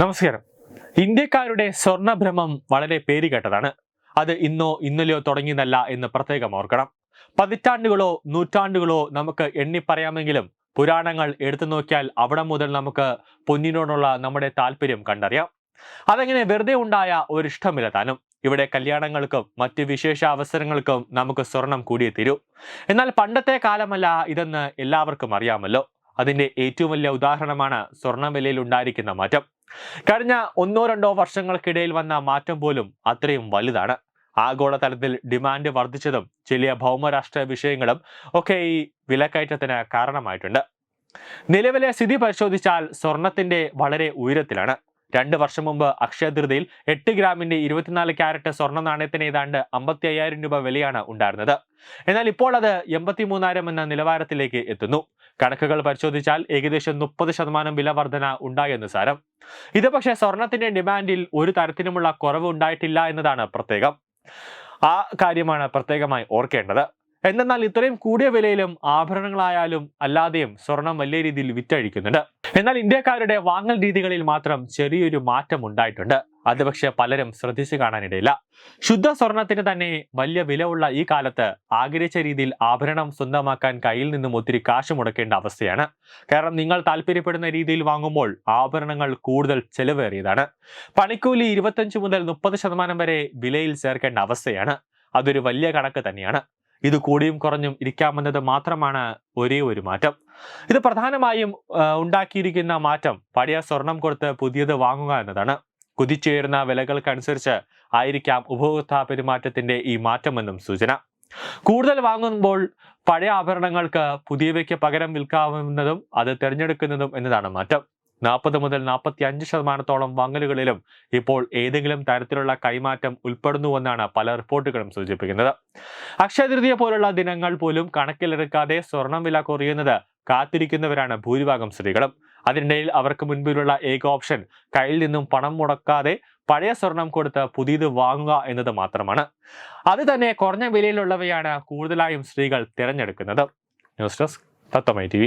നമസ്കാരം. ഇന്ത്യക്കാരുടെ സ്വർണഭ്രമം വളരെ പേരുകേട്ടതാണ്. അത് ഇന്നോ ഇന്നലെയോ തുടങ്ങിയതല്ല എന്ന് പ്രത്യേകം ഓർക്കണം. പതിറ്റാണ്ടുകളോ നൂറ്റാണ്ടുകളോ നമുക്ക് എണ്ണി പറയാമെങ്കിലും പുരാണങ്ങൾ എടുത്തു നോക്കിയാൽ അവിടെ മുതൽ നമുക്ക് പൊന്നിനോടുള്ള നമ്മുടെ താല്പര്യം കണ്ടറിയാം. അതങ്ങനെ വെറുതെ ഉണ്ടായ ഒരു ഇഷ്ടമില്ല താനും. ഇവിടെ കല്യാണങ്ങൾക്കും മറ്റ് വിശേഷ അവസരങ്ങൾക്കും നമുക്ക് സ്വർണം കൂടിയേ തീരൂ. എന്നാൽ പണ്ടത്തെ കാലമല്ല ഇതെന്ന് എല്ലാവർക്കും അറിയാമല്ലോ. അതിന്റെ ഏറ്റവും വലിയ ഉദാഹരണമാണ് സ്വർണ വിലയിൽ ഉണ്ടായിരിക്കുന്ന മാറ്റം. കഴിഞ്ഞ ഒന്നോ രണ്ടോ വർഷങ്ങൾക്കിടയിൽ വന്ന മാറ്റം പോലും അത്രയും വലുതാണ്. ആഗോളതലത്തിൽ ഡിമാൻഡ് വർദ്ധിച്ചതും ചില ഭൗമരാഷ്ട്ര വിഷയങ്ങളും ഒക്കെ ഈ വിലക്കയറ്റത്തിന് കാരണമായിട്ടുണ്ട്. നിലവിലെ സ്ഥിതി പരിശോധിച്ചാൽ സ്വർണത്തിന്റെ വളരെ ഉയരത്തിലാണ്. രണ്ട് വർഷം മുമ്പ് അക്ഷയതൃതിയിൽ എട്ട് ഗ്രാമിന്റെ ഇരുപത്തിനാല് ക്യാരറ്റ് സ്വർണ നാണയത്തിന് ഏതാണ്ട് അമ്പത്തി രൂപ വിലയാണ് ഉണ്ടായിരുന്നത്. എന്നാൽ ഇപ്പോൾ അത് എൺപത്തി മൂന്നായിരം എന്ന നിലവാരത്തിലേക്ക് എത്തുന്നു. കണക്കുകൾ പരിശോധിച്ചാൽ ഏകദേശം മുപ്പത് ശതമാനം വില വർധന ഉണ്ടായെന്ന് സാരം. ഇത് പക്ഷേ സ്വർണത്തിന്റെ ഡിമാൻഡിൽ ഒരു തരത്തിലുമുള്ള കുറവ് ഉണ്ടായിട്ടില്ല എന്നതാണ് പ്രത്യേകം. ആ കാര്യമാണ് പ്രത്യേകമായി ഓർക്കേണ്ടത്. എന്തെന്നാൽ ഇത്രയും കൂടിയ വിലയിലും ആഭരണങ്ങളായാലും അല്ലാതെയും സ്വർണം വലിയ രീതിയിൽ വിറ്റഴിക്കുന്നുണ്ട്. എന്നാൽ ഇന്ത്യക്കാരുടെ വാങ്ങൽ രീതികളിൽ മാത്രം ചെറിയൊരു മാറ്റം ഉണ്ടായിട്ടുണ്ട്. അത് പക്ഷെ പലരും ശ്രദ്ധിച്ചു കാണാനിടയില്ല. ശുദ്ധ സ്വർണത്തിന് തന്നെ വലിയ വില ഉള്ള ഈ കാലത്ത് ആഗ്രഹിച്ച രീതിയിൽ ആഭരണം സ്വന്തമാക്കാൻ കയ്യിൽ നിന്നും ഒത്തിരി കാശ് മുടക്കേണ്ട അവസ്ഥയാണ്. കാരണം നിങ്ങൾ താല്പര്യപ്പെടുന്ന രീതിയിൽ വാങ്ങുമ്പോൾ ആഭരണങ്ങൾ കൂടുതൽ ചെലവേറിയതാണ്. പണിക്കൂലി ഇരുപത്തഞ്ച് മുതൽ മുപ്പത് ശതമാനം വരെ വിലയിൽ ചേർക്കേണ്ട അവസ്ഥയാണ്. അതൊരു വലിയ കണക്ക് തന്നെയാണ്. ഇത് കൂടിയും കുറഞ്ഞും ഇരിക്കാമെന്നത് മാത്രമാണ് ഒരേ ഒരു മാറ്റം. ഇത് പ്രധാനമായും ഉണ്ടാക്കിയിരിക്കുന്ന മാറ്റം പഴയ സ്വർണം കൊടുത്ത് പുതിയത് വാങ്ങുക എന്നതാണ്. കുതിച്ചുയരുന്ന വിലകൾക്കനുസരിച്ച് ആയിരിക്കാം ഉപഭോക്താ പെരുമാറ്റത്തിന്റെ ഈ മാറ്റമെന്നും സൂചന. കൂടുതൽ വാങ്ങുമ്പോൾ പഴയ ആഭരണങ്ങൾക്ക് പുതിയവയ്ക്ക് പകരം വിൽക്കാവുന്നതും അത് തിരഞ്ഞെടുക്കുന്നതും എന്നതാണ് മാറ്റം. നാൽപ്പത് മുതൽ നാൽപ്പത്തി അഞ്ച് ശതമാനത്തോളം വാങ്ങലുകളിലും ഇപ്പോൾ ഏതെങ്കിലും തരത്തിലുള്ള കൈമാറ്റം ഉൾപ്പെടുന്നുവെന്നാണ് പല റിപ്പോർട്ടുകളും സൂചിപ്പിക്കുന്നത്. അക്ഷയതൃതിയെ പോലുള്ള ദിനങ്ങൾ പോലും കണക്കിലെടുക്കാതെ സ്വർണം വില കുറയുന്നത് കാത്തിരിക്കുന്നവരാണ് ഭൂരിഭാഗം സ്ത്രീകളും. അതിനിടയിൽ അവർക്ക് മുൻപിലുള്ള ഏക ഓപ്ഷൻ കയ്യിൽ നിന്നും പണം മുടക്കാതെ പഴയ സ്വർണം കൊടുത്ത് പുതിയത് വാങ്ങുക എന്നത് മാത്രമാണ്. അത് തന്നെ കുറഞ്ഞ വിലയിലുള്ളവയാണ് കൂടുതലായും സ്ത്രീകൾ തിരഞ്ഞെടുക്കുന്നത്. News desk തത്തമൈ T